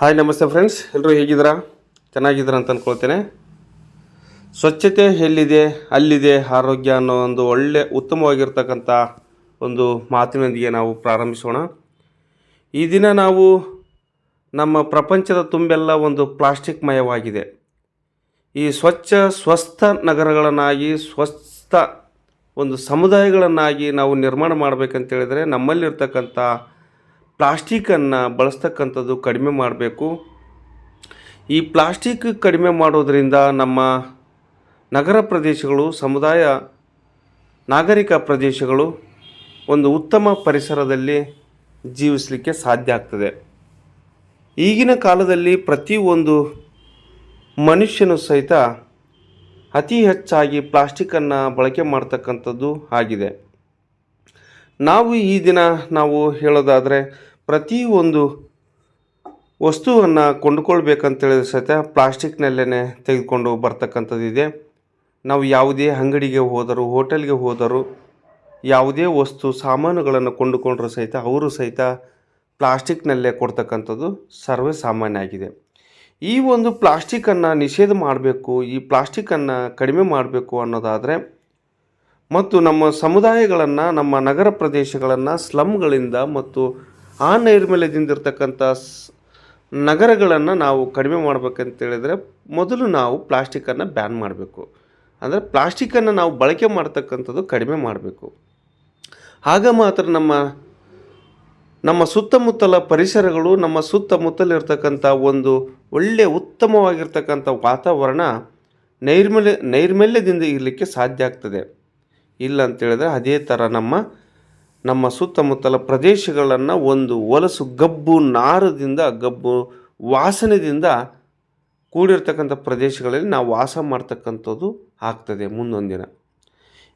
Hi ನಮಸ್ತೆ friends ಎಲ್ಲರೂ ಹೇಗಿದ್ದೀರಾ? ಚೆನ್ನಾಗಿದ್ದೀರಾ ಅಂತ ಅಂದ್ಕೊಳ್ತೇನೆ ಸ್ವಚ್ಛತೆ ಎಲ್ಲಿದೆ, ಅಲ್ಲಿದೆ ಆರೋಗ್ಯ ಅನ್ನೋ ಒಂದು ಒಳ್ಳೆ ಉತ್ತಮವಾಗಿರ್ತಕ್ಕಂಥ ಒಂದು ಮಾತಿನೊಂದಿಗೆ ನಾವು ಪ್ರಾರಂಭಿಸೋಣ. ಈ ದಿನ ನಾವು ನಮ್ಮ ಪ್ರಪಂಚದ ತುಂಬೆಲ್ಲ ಒಂದು ಪ್ಲಾಸ್ಟಿಕ್ ಮಯವಾಗಿದೆ. ಈ ಸ್ವಚ್ಛ, ಸ್ವಸ್ಥ ನಗರಗಳನ್ನಾಗಿ, ಸ್ವಸ್ಥ ಒಂದು ಸಮುದಾಯಗಳನ್ನಾಗಿ ನಾವು ನಿರ್ಮಾಣ ಮಾಡಬೇಕಂತೇಳಿದರೆ ನಮ್ಮಲ್ಲಿರ್ತಕ್ಕಂಥ ಪ್ಲಾಸ್ಟಿಕನ್ನು ಬಳಸ್ತಕ್ಕಂಥದ್ದು ಕಡಿಮೆ ಮಾಡಬೇಕು. ಈ ಪ್ಲಾಸ್ಟಿಕ್ ಕಡಿಮೆ ಮಾಡೋದರಿಂದ ನಮ್ಮ ನಗರ ಪ್ರದೇಶಗಳು, ಸಮುದಾಯ, ನಾಗರಿಕ ಪ್ರದೇಶಗಳು ಒಂದು ಉತ್ತಮ ಪರಿಸರದಲ್ಲಿ ಜೀವಿಸಲಿಕ್ಕೆ ಸಾಧ್ಯ ಆಗ್ತದೆ. ಈಗಿನ ಕಾಲದಲ್ಲಿ ಪ್ರತಿಯೊಂದು ಮನುಷ್ಯನು ಸಹಿತ ಅತಿ ಹೆಚ್ಚಾಗಿ ಪ್ಲಾಸ್ಟಿಕ್ಕನ್ನು ಬಳಕೆ ಮಾಡ್ತಕ್ಕಂಥದ್ದು ಆಗಿದೆ. ನಾವು ಈ ದಿನ ನಾವು ಹೇಳೋದಾದರೆ ಪ್ರತಿಯೊಂದು ವಸ್ತುವನ್ನು ಕೊಂಡುಕೊಳ್ಬೇಕಂತೇಳಿದ್ರೆ ಸಹಿತ ಪ್ಲಾಸ್ಟಿಕ್ನಲ್ಲೇ ತೆಗೆದುಕೊಂಡು ಬರ್ತಕ್ಕಂಥದ್ದಿದೆ ನಾವು ಯಾವುದೇ ಅಂಗಡಿಗೆ ಹೋದರೂ, ಹೋಟೆಲ್ಗೆ ಹೋದರೂ ಯಾವುದೇ ವಸ್ತು, ಸಾಮಾನುಗಳನ್ನು ಕೊಂಡುಕೊಂಡ್ರೂ ಸಹಿತ ಅವರು ಸಹಿತ ಪ್ಲಾಸ್ಟಿಕ್ನಲ್ಲೇ ಕೊಡ್ತಕ್ಕಂಥದ್ದು ಸರ್ವೇ ಸಾಮಾನ್ಯ ಆಗಿದೆ. ಈ ಒಂದು ಪ್ಲಾಸ್ಟಿಕ್ಕನ್ನು ನಿಷೇಧ ಮಾಡಬೇಕು, ಈ ಪ್ಲಾಸ್ಟಿಕ್ಕನ್ನು ಕಡಿಮೆ ಮಾಡಬೇಕು ಅನ್ನೋದಾದರೆ ಮತ್ತು ನಮ್ಮ ಸಮುದಾಯಗಳನ್ನು, ನಮ್ಮ ನಗರ ಪ್ರದೇಶಗಳನ್ನು, ಸ್ಲಮ್ಗಳಿಂದ ಮತ್ತು ಆ ನೈರ್ಮಲ್ಯದಿಂದಿರ್ತಕ್ಕಂಥ ನಗರಗಳನ್ನು ನಾವು ಕಡಿಮೆ ಮಾಡಬೇಕಂತೇಳಿದರೆ ಮೊದಲು ನಾವು ಪ್ಲಾಸ್ಟಿಕ್ಕನ್ನು ಬ್ಯಾನ್ ಮಾಡಬೇಕು. ಅಂದರೆ ಪ್ಲಾಸ್ಟಿಕ್ಕನ್ನು ನಾವು ಬಳಕೆ ಮಾಡ್ತಕ್ಕಂಥದ್ದು ಕಡಿಮೆ ಮಾಡಬೇಕು. ಆಗ ಮಾತ್ರ ನಮ್ಮ ನಮ್ಮ ಸುತ್ತಮುತ್ತಲ ಪರಿಸರಗಳು, ನಮ್ಮ ಸುತ್ತಮುತ್ತಲಿರ್ತಕ್ಕಂಥ ಒಂದು ಒಳ್ಳೆಯ ಉತ್ತಮವಾಗಿರ್ತಕ್ಕಂಥ ವಾತಾವರಣ ನೈರ್ಮಲ್ಯ ನೈರ್ಮಲ್ಯದಿಂದ ಇರಲಿಕ್ಕೆ ಸಾಧ್ಯ ಆಗ್ತದೆ. ಇಲ್ಲ ಅಂತೇಳಿದ್ರೆ ಅದೇ ಥರ ನಮ್ಮ ನಮ್ಮ ಸುತ್ತಮುತ್ತಲ ಪ್ರದೇಶಗಳನ್ನು ಒಂದು ಹೊಲಸು ಗಬ್ಬು ನಾರದಿಂದ, ಗಬ್ಬು ವಾಸನೆಯಿಂದ ಕೂಡಿರ್ತಕ್ಕಂಥ ಪ್ರದೇಶಗಳಲ್ಲಿ ನಾವು ವಾಸ ಮಾಡ್ತಕ್ಕಂಥದ್ದು ಆಗ್ತದೆ ಮುಂದೊಂದು ದಿನ.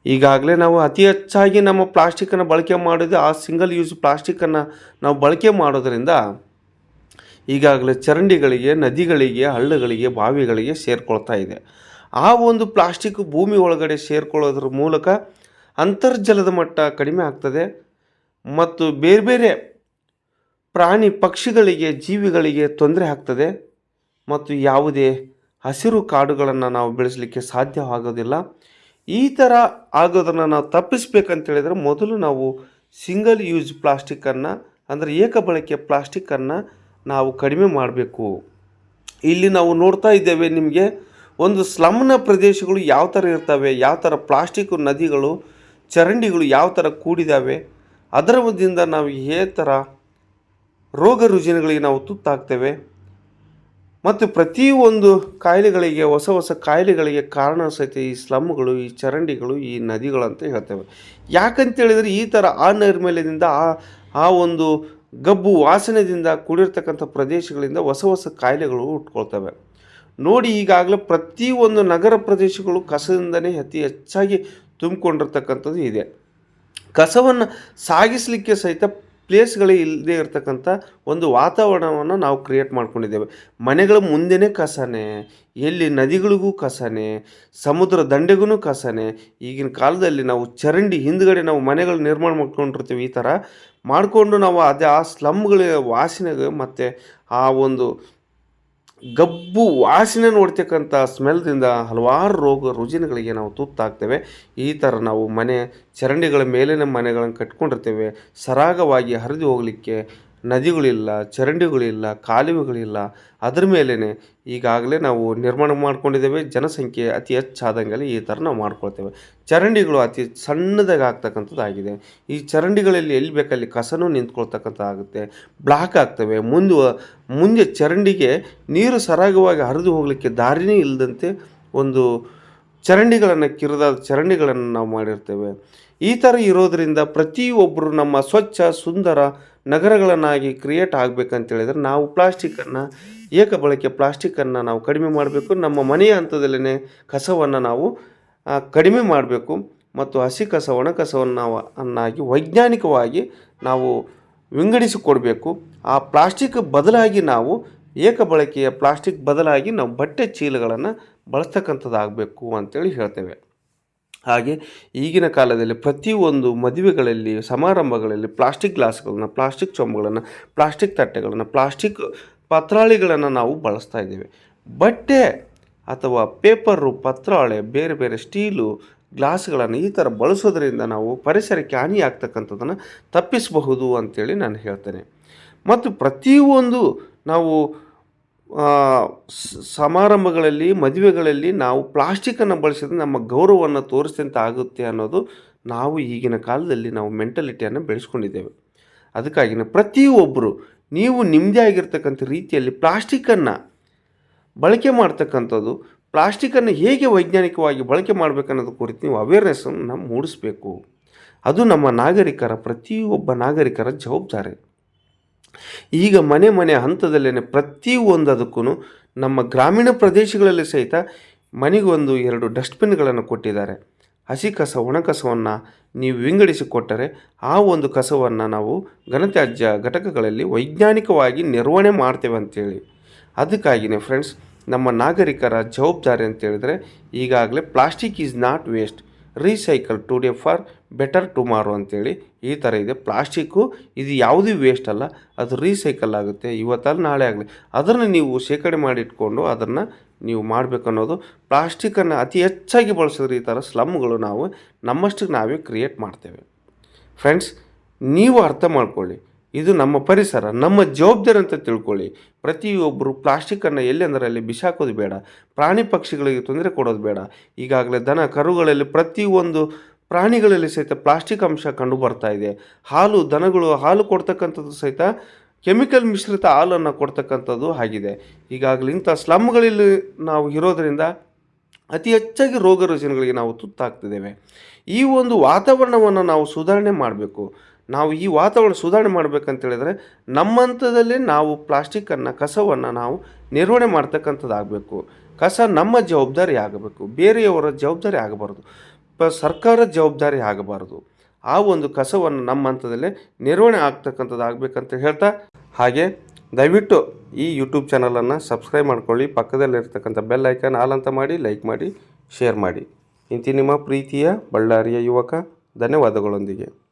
ಈಗಾಗಲೇ ನಾವು ಅತಿ ಹೆಚ್ಚಾಗಿ ನಮ್ಮ ಪ್ಲಾಸ್ಟಿಕ್ಕನ್ನು ಬಳಕೆ ಮಾಡಿದ ಆ ಸಿಂಗಲ್ ಯೂಸ್ ಪ್ಲಾಸ್ಟಿಕ್ಕನ್ನು ನಾವು ಬಳಕೆ ಮಾಡೋದರಿಂದ ಈಗಾಗಲೇ ಚರಂಡಿಗಳಿಗೆ, ನದಿಗಳಿಗೆ, ಹಳ್ಳಗಳಿಗೆ, ಬಾವಿಗಳಿಗೆ ಸೇರಿಕೊಳ್ತಾ ಇದೆ. ಆ ಒಂದು ಪ್ಲಾಸ್ಟಿಕ್ ಭೂಮಿ ಒಳಗಡೆ ಸೇರ್ಕೊಳ್ಳೋದ್ರ ಮೂಲಕ ಅಂತರ್ಜಲದ ಮಟ್ಟ ಕಡಿಮೆ ಆಗ್ತದೆ ಮತ್ತು ಬೇರೆ ಬೇರೆ ಪ್ರಾಣಿ ಪಕ್ಷಿಗಳಿಗೆ, ಜೀವಿಗಳಿಗೆ ತೊಂದರೆ ಆಗ್ತದೆ ಮತ್ತು ಯಾವುದೇ ಹಸಿರು ಕಾಡುಗಳನ್ನು ನಾವು ಬೆಳೆಸಲಿಕ್ಕೆ ಸಾಧ್ಯವಾಗೋದಿಲ್ಲ. ಈ ಥರ ಆಗೋದನ್ನು ನಾವು ತಪ್ಪಿಸ್ಬೇಕಂತ ಹೇಳಿದರೆ ಮೊದಲು ನಾವು ಸಿಂಗಲ್ ಯೂಸ್ ಪ್ಲಾಸ್ಟಿಕ್ಕನ್ನು ಅಂದರೆ ಏಕ ಬಳಕೆ ಪ್ಲಾಸ್ಟಿಕ್ಕನ್ನು ನಾವು ಕಡಿಮೆ ಮಾಡಬೇಕು. ಇಲ್ಲಿ ನಾವು ನೋಡ್ತಾ ಇದ್ದೇವೆ ನಿಮಗೆ ಒಂದು ಸ್ಲಮ್ನ ಪ್ರದೇಶಗಳು ಯಾವ ಥರ ಇರ್ತವೆ, ಯಾವ ಥರ ಪ್ಲಾಸ್ಟಿಕ್ ನದಿಗಳು, ಚರಂಡಿಗಳು ಯಾವ ಥರ ಕೂಡಿದಾವೆ, ಅದರ ಮುಂದಿಂದ ನಾವು ಏ ಥರ ರೋಗ ರುಜಿನಗಳಿಗೆ ನಾವು ತುತ್ತಾಗ್ತೇವೆ. ಮತ್ತು ಪ್ರತಿಯೊಂದು ಕಾಯಿಲೆಗಳಿಗೆ, ಹೊಸ ಹೊಸ ಕಾಯಿಲೆಗಳಿಗೆ ಕಾರಣ ಸಹಿತ ಈ ಸ್ಲಮ್ಗಳು, ಈ ಚರಂಡಿಗಳು, ಈ ನದಿಗಳು ಅಂತ ಹೇಳ್ತೇವೆ. ಯಾಕಂತೇಳಿದರೆ ಈ ಥರ ಆ ನೈರ್ಮಲ್ಯದಿಂದ ಆ ಆ ಒಂದು ಗಬ್ಬು ವಾಸನೆಯಿಂದ ಕೂಡಿರ್ತಕ್ಕಂಥ ಪ್ರದೇಶಗಳಿಂದ ಹೊಸ ಹೊಸ ಕಾಯಿಲೆಗಳು ಹುಟ್ಕೊಳ್ತವೆ. ನೋಡಿ ಈಗಾಗಲೇ ಪ್ರತಿಯೊಂದು ನಗರ ಪ್ರದೇಶಗಳು ಕಸದಿಂದನೇ ಅತಿ ಹೆಚ್ಚಾಗಿ ತುಂಬಿಕೊಂಡಿರ್ತಕ್ಕಂಥದ್ದು ಇದೆ. ಕಸವನ್ನು ಸಾಗಿಸಲಿಕ್ಕೆ ಸಹಿತ ಪ್ಲೇಸ್ಗಳೇ ಇಲ್ಲದೆ ಇರತಕ್ಕಂಥ ಒಂದು ವಾತಾವರಣವನ್ನು ನಾವು ಕ್ರಿಯೇಟ್ ಮಾಡ್ಕೊಂಡಿದ್ದೇವೆ. ಮನೆಗಳ ಮುಂದೆನೇ ಕಸನೇ, ಎಲ್ಲಿ ನದಿಗಳಿಗೂ ಕಸನೇ, ಸಮುದ್ರ ದಂಡೆಗೂ ಕಸನೇ, ಈಗಿನ ಕಾಲದಲ್ಲಿ ನಾವು ಚರಂಡಿ ಹಿಂದ್ಗಡೆ ನಾವು ಮನೆಗಳು ನಿರ್ಮಾಣ ಮಾಡ್ಕೊಂಡಿರ್ತೀವಿ ಈ ಥರ. ಮಾಡಿಕೊಂಡು ನಾವು ಅದೇ ಆ ಸ್ಲಮ್ಗಳ ವಾಸನೆಗೆ ಮತ್ತು ಆ ಒಂದು ಗಬ್ಬು ವಾಸನೆ ನೋಡ್ತಕ್ಕಂಥ ಸ್ಮೆಲ್ದಿಂದ ಹಲವಾರು ರೋಗ ರುಜಿನಗಳಿಗೆ ನಾವು ತುತ್ತಾಗ್ತೇವೆ. ಈ ಥರ ನಾವು ಮನೆ ಚರಂಡಿಗಳ ಮೇಲಿನ ಮನೆಗಳನ್ನು ಕಟ್ಕೊಂಡಿರ್ತೇವೆ. ಸರಾಗವಾಗಿ ಹರಿದು ಹೋಗಲಿಕ್ಕೆ ನದಿಗಳಿಲ್ಲ, ಚರಂಡಿಗಳಿಲ್ಲ, ಕಾಲುವೆಗಳಿಲ್ಲ. ಅದ್ರ ಮೇಲೇ ಈಗಾಗಲೇ ನಾವು ನಿರ್ಮಾಣ ಮಾಡ್ಕೊಂಡಿದ್ದೇವೆ. ಜನಸಂಖ್ಯೆ ಅತಿ ಹೆಚ್ಚಾದಂಗೆಲ್ಲ ಈ ಥರ ನಾವು ಮಾಡ್ಕೊಳ್ತೇವೆ. ಚರಂಡಿಗಳು ಅತಿ ಸಣ್ಣದಾಗಿ ಆಗ್ತಕ್ಕಂಥದ್ದಾಗಿದೆ ಈ ಚರಂಡಿಗಳಲ್ಲಿ ಎಲ್ಲಿ ಬೇಕಲ್ಲಿ ಕಸನೂ ನಿಂತ್ಕೊಳ್ತಕ್ಕಂಥದ್ದಾಗುತ್ತೆ. ಬ್ಲಾಕ್ ಆಗ್ತವೆ. ಮುಂದೆ ಮುಂದೆ ಚರಂಡಿಗೆ ನೀರು ಸರಾಗವಾಗಿ ಹರಿದು ಹೋಗಲಿಕ್ಕೆ ದಾರಿನೇ ಇಲ್ಲದಂತೆ ಒಂದು ಚರಂಡಿಗಳನ್ನು ಕಿರಿದಾದ ಚರಂಡಿಗಳನ್ನು ನಾವು ಮಾಡಿರ್ತೇವೆ. ಈ ಥರ ಇರೋದರಿಂದ ಪ್ರತಿಯೊಬ್ಬರು ನಮ್ಮ ಸ್ವಚ್ಛ, ಸುಂದರ ನಗರಗಳನ್ನಾಗಿ ಕ್ರಿಯೇಟ್ ಆಗಬೇಕಂತೇಳಿದ್ರೆ ನಾವು ಪ್ಲಾಸ್ಟಿಕ್ಕನ್ನು ಏಕ ಬಳಕೆ ಪ್ಲಾಸ್ಟಿಕ್ಕನ್ನು ನಾವು ಕಡಿಮೆ ಮಾಡಬೇಕು. ನಮ್ಮ ಮನೆಯ ಹಂತದಲ್ಲೇ ಕಸವನ್ನು ನಾವು ಕಡಿಮೆ ಮಾಡಬೇಕು. ಮತ್ತು ಹಸಿ ಕಸ ಒಣ ಕಸವನ್ನು ನಾವು ಅನ್ನಾಗಿ ವೈಜ್ಞಾನಿಕವಾಗಿ ನಾವು ವಿಂಗಡಿಸಿಕೊಡಬೇಕು. ಆ ಪ್ಲಾಸ್ಟಿಕ್ ಬದಲಾಗಿ ನಾವು ಏಕ ಬಳಕೆಯ ಪ್ಲಾಸ್ಟಿಕ್ ಬದಲಾಗಿ ನಾವು ಬಟ್ಟೆ ಚೀಲಗಳನ್ನು ಬಳಸ್ತಕ್ಕಂಥದ್ದಾಗಬೇಕು ಅಂತೇಳಿ ಹೇಳ್ತೇವೆ. ಹಾಗೆ ಈಗಿನ ಕಾಲದಲ್ಲಿ ಪ್ರತಿಯೊಂದು ಮದುವೆಗಳಲ್ಲಿ, ಸಮಾರಂಭಗಳಲ್ಲಿ ಪ್ಲಾಸ್ಟಿಕ್ ಗ್ಲಾಸ್ಗಳನ್ನು, ಪ್ಲಾಸ್ಟಿಕ್ ಚೊಂಬುಗಳನ್ನು, ಪ್ಲಾಸ್ಟಿಕ್ ತಟ್ಟೆಗಳನ್ನು, ಪ್ಲಾಸ್ಟಿಕ್ ಪತ್ರಾಳಿಗಳನ್ನು ನಾವು ಬಳಸ್ತಾ ಇದ್ದೇವೆ. ಬಟ್ಟೆ ಅಥವಾ ಪೇಪರು, ಪತ್ರಾಳೆ, ಬೇರೆ ಬೇರೆ ಸ್ಟೀಲು ಗ್ಲಾಸ್ಗಳನ್ನು ಈ ಥರ ಬಳಸೋದ್ರಿಂದ ನಾವು ಪರಿಸರಕ್ಕೆ ಹಾನಿ ಆಗ್ತಕ್ಕಂಥದ್ದನ್ನು ತಪ್ಪಿಸಬಹುದು ಅಂತೇಳಿ ನಾನು ಹೇಳ್ತೇನೆ. ಮತ್ತು ಪ್ರತಿಯೊಂದು ನಾವು ಸಮಾರಂಭಗಳಲ್ಲಿ, ಮದುವೆಗಳಲ್ಲಿ ನಾವು ಪ್ಲಾಸ್ಟಿಕ್ಕನ್ನು ಬಳಸಿದ್ರೆ ನಮ್ಮ ಗೌರವವನ್ನು ತೋರಿಸಿದಂತೆ ಆಗುತ್ತೆ ಅನ್ನೋದು ನಾವು ಈಗಿನ ಕಾಲದಲ್ಲಿ ನಾವು ಮೆಂಟಲಿಟಿಯನ್ನು ಬೆಳೆಸ್ಕೊಂಡಿದ್ದೇವೆ. ಅದಕ್ಕಾಗಿನೇ ಪ್ರತಿಯೊಬ್ಬರು, ನೀವು ನಿಮ್ಮದೇ ಆಗಿರ್ತಕ್ಕಂಥ ರೀತಿಯಲ್ಲಿ ಪ್ಲಾಸ್ಟಿಕ್ಕನ್ನು ಬಳಕೆ ಮಾಡ್ತಕ್ಕಂಥದ್ದು ಪ್ಲಾಸ್ಟಿಕ್ಕನ್ನು ಹೇಗೆ ವೈಜ್ಞಾನಿಕವಾಗಿ ಬಳಕೆ ಮಾಡಬೇಕನ್ನೋದು ಕುರಿತು ನೀವು ಅವೇರ್ನೆಸ್ಸನ್ನು ನಾವು ಮೂಡಿಸಬೇಕು. ಅದು ನಮ್ಮ ನಾಗರಿಕರ, ಪ್ರತಿಯೊಬ್ಬ ನಾಗರಿಕರ ಜವಾಬ್ದಾರಿ. ಈಗ ಮನೆ ಮನೆ ಹಂತದಲ್ಲೇ ಪ್ರತಿಯೊಂದದಕ್ಕೂ ನಮ್ಮ ಗ್ರಾಮೀಣ ಪ್ರದೇಶಗಳಲ್ಲಿ ಸಹಿತ ಮನೆಗೊಂದು ಎರಡು ಡಸ್ಟ್ಬಿನ್ಗಳನ್ನು ಕೊಟ್ಟಿದ್ದಾರೆ. ಹಸಿ ಕಸ, ಒಣ ಕಸವನ್ನು ನೀವು ವಿಂಗಡಿಸಿ ಕೊಟ್ಟರೆ ಆ ಒಂದು ಕಸವನ್ನು ನಾವು ಘನತ್ಯಾಜ್ಯ ಘಟಕಗಳಲ್ಲಿ ವೈಜ್ಞಾನಿಕವಾಗಿ ನಿರ್ವಹಣೆ ಮಾಡ್ತೇವೆ ಅಂತೇಳಿ. ಅದಕ್ಕಾಗಿಯೇ ಫ್ರೆಂಡ್ಸ್ ನಮ್ಮ ನಾಗರಿಕರ ಜವಾಬ್ದಾರಿ ಅಂತ ಹೇಳಿದ್ರೆ ಈಗಾಗಲೇ plastic is not waste recycle today for better tomorrow ಅಂತೇಳಿ ಈ ಥರ ಇದೆ. ಪ್ಲಾಸ್ಟಿಕ್ಕು ಇದು ಯಾವುದೂ ವೇಸ್ಟ್ ಅಲ್ಲ, ಅದು ರೀಸೈಕಲ್ ಆಗುತ್ತೆ. ಇವತ್ತಲ್ಲ ನಾಳೆ ಆಗಲಿ. ಅದನ್ನು ನೀವು ಶೇಖರಣೆ ಮಾಡಿಟ್ಕೊಂಡು ಅದನ್ನು ನೀವು ಮಾಡಬೇಕು ಅನ್ನೋದು. ಪ್ಲಾಸ್ಟಿಕ್ಕನ್ನು ಅತಿ ಹೆಚ್ಚಾಗಿ ಬಳಸಿದ್ರೆ ಈ ಥರ ಸ್ಲಮ್ಗಳು ನಾವು ನಮ್ಮಷ್ಟಕ್ಕೆ ನಾವೇ ಕ್ರಿಯೇಟ್ ಮಾಡ್ತೇವೆ. ಫ್ರೆಂಡ್ಸ್ ನೀವು ಅರ್ಥ ಮಾಡ್ಕೊಳ್ಳಿ. ಇದು ನಮ್ಮ ಪರಿಸರ, ನಮ್ಮ ಜವಾಬ್ದಾರಿ ಅಂತ ತಿಳ್ಕೊಳ್ಳಿ. ಪ್ರತಿಯೊಬ್ಬರು ಪ್ಲಾಸ್ಟಿಕ್ಕನ್ನು ಎಲ್ಲಿ ಅಂದರೆ ಅಲ್ಲಿ ಬಿಸಾಕೋದು ಬೇಡ, ಪ್ರಾಣಿ ಪಕ್ಷಿಗಳಿಗೆ ತೊಂದರೆ ಕೊಡೋದು ಬೇಡ. ಈಗಾಗಲೇ ದನ ಕರುಗಳಲ್ಲಿ ಪ್ರತಿಯೊಂದು ಪ್ರಾಣಿಗಳಲ್ಲಿ ಸಹಿತ ಪ್ಲಾಸ್ಟಿಕ್ ಅಂಶ ಕಂಡು ಬರ್ತಾ ಇದೆ. ಹಾಲು, ದನಗಳು ಹಾಲು ಕೊಡ್ತಕ್ಕಂಥದ್ದು ಸಹಿತ ಕೆಮಿಕಲ್ ಮಿಶ್ರಿತ ಹಾಲನ್ನು ಕೊಡ್ತಕ್ಕಂಥದ್ದು ಆಗಿದೆ. ಈಗಾಗಲೇ ಇಂಥ ಸ್ಲಮ್ಗಳಲ್ಲಿ ನಾವು ಇರೋದರಿಂದ ಅತಿ ಹೆಚ್ಚಾಗಿ ರೋಗ ರುಜಿನಗಳಿಗೆ ನಾವು ತುತ್ತಾಗ್ತಿದ್ದೇವೆ. ಈ ಒಂದು ವಾತಾವರಣವನ್ನು ನಾವು ಸುಧಾರಣೆ ಮಾಡಬೇಕು. ನಾವು ಈ ವಾತಾವರಣ ಸುಧಾರಣೆ ಮಾಡ್ಬೇಕಂತೇಳಿದರೆ ನಮ್ಮ ಹಂತದಲ್ಲೇ ನಾವು ಪ್ಲಾಸ್ಟಿಕ್ಕನ್ನು ಕಸವನ್ನು ನಾವು ನಿರ್ವಹಣೆ ಮಾಡ್ತಕ್ಕಂಥದ್ದಾಗಬೇಕು. ಕಸ ನಮ್ಮ ಜವಾಬ್ದಾರಿ ಆಗಬೇಕು. ಬೇರೆಯವರ ಜವಾಬ್ದಾರಿ ಆಗಬಾರ್ದು. ಪ ಸರ್ಕಾರದ ಜವಾಬ್ದಾರಿ ಆಗಬಾರ್ದು. ಆ ಒಂದು ಕಸವನ್ನು ನಮ್ಮ ಹಂತದಲ್ಲೇ ನಿರ್ವಹಣೆ ಆಗ್ತಕ್ಕಂಥದ್ದು ಆಗಬೇಕಂತ ಹೇಳ್ತಾ, ಹಾಗೆ ದಯವಿಟ್ಟು ಈ ಯೂಟ್ಯೂಬ್ ಚಾನಲನ್ನು ಸಬ್ಸ್ಕ್ರೈಬ್ ಮಾಡ್ಕೊಳ್ಳಿ. ಪಕ್ಕದಲ್ಲಿರ್ತಕ್ಕಂಥ ಬೆಲ್ ಐಕಾನ್ ಆಲ್ ಮಾಡಿ ಲೈಕ್ ಮಾಡಿ ಶೇರ್ ಮಾಡಿ. ಇಂತಿ ನಿಮ್ಮ ಪ್ರೀತಿಯ ಬಳ್ಳಾರಿಯ ಯುವಕ, ಧನ್ಯವಾದಗಳೊಂದಿಗೆ.